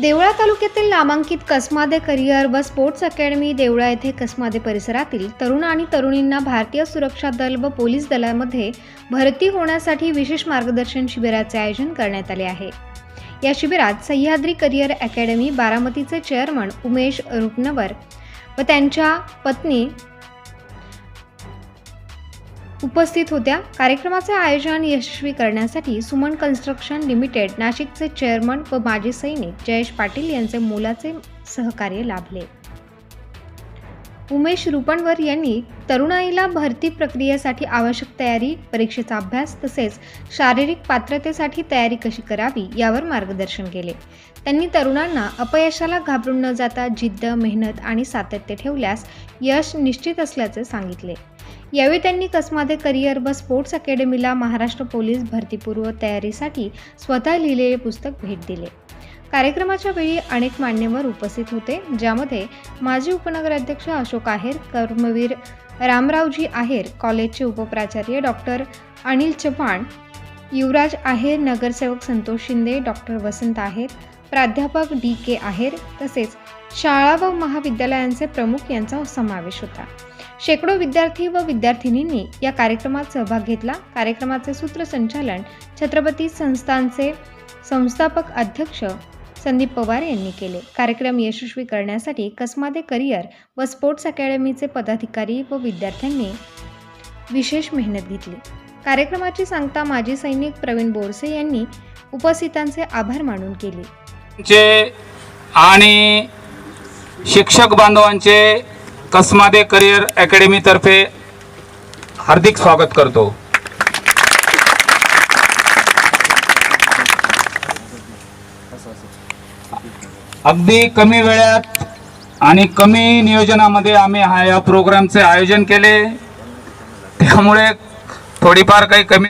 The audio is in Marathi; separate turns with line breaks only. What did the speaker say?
देवळा तालुक्यातील नामांकित कसमादे करिअर व स्पोर्ट्स अकॅडमी देवळा येथे कसमादे परिसरातील तरुण आणि तरुणींना भारतीय सुरक्षा दल व पोलीस दलामध्ये भरती होण्यासाठी विशेष मार्गदर्शन शिबिराचे आयोजन करण्यात आले आहे. या शिबिरात सह्याद्री करिअर अकॅडमी बारामतीचे चेअरमन उमेश रुपनवर व त्यांच्या पत्नी उपस्थित होत्या. कार्यक्रमाचे आयोजन यशस्वी करण्यासाठी सुमन कन्स्ट्रक्शन लिमिटेड नाशिकचे चेअरमन व माजी सैनिक जयेश पाटील यांचे मोलाचे सहकार्य लाभले. उमेश रुपणवर यांनी तरुणाईला भरती प्रक्रियेसाठी आवश्यक तयारी परीक्षेचा अभ्यास तसेच शारीरिक पात्रतेसाठी तयारी कशी करावी यावर मार्गदर्शन केले. त्यांनी तरुणांना अपयशाला घाबरून न जाता जिद्द मेहनत आणि सातत्य ठेवल्यास यश निश्चित असल्याचे सांगितले. यावेळी त्यांनी कसमादे करिअर व स्पोर्ट्स अकॅडमीला महाराष्ट्र पोलीस भरतीपूर्व तयारीसाठी स्वतः लिहिलेले पुस्तक भेट दिले. कार्यक्रमाच्या वेळी अनेक मान्यवर उपस्थित होते ज्यामध्ये माजी उपनगराध्यक्ष अशोक आहेर कर्मवीर रामरावजी आहेर कॉलेजचे उपप्राचार्य डॉक्टर अनिल चव्हाण युवराज आहेर नगरसेवक संतोष शिंदे डॉक्टर वसंत आहेर प्राध्यापक डी के आहेर तसेच शाळा व महाविद्यालयांचे प्रमुख यांचा समावेश होता. शेकडो विद्यार्थी व विद्यार्थिनींनी या कार्यक्रमात सहभाग घेतला. कार्यक्रमाचे सूत्रसंचालन छत्रपती संस्थांचे संस्थापक अध्यक्ष संदीप पवार यांनी केले. कार्यक्रम यशस्वी करण्यासाठी कसमादे करिअर व स्पोर्ट्स अकॅडमीचे पदाधिकारी व विद्यार्थ्यांनी विशेष मेहनत घेतली. कार्यक्रमाची सांगता माजी सैनिक प्रवीण बोरसे यांनी उपस्थितांचे आभार मानून केले.
आणि शिक्षक बांधवांचे कसमादे करिअर अकॅडमीतर्फे हार्दिक स्वागत करतो. अगदी कमी वेळात आणि कमी नियोजनामध्ये आम्ही हा या प्रोग्रामचे आयोजन केले. त्यामुळे थोडीफार काही कमी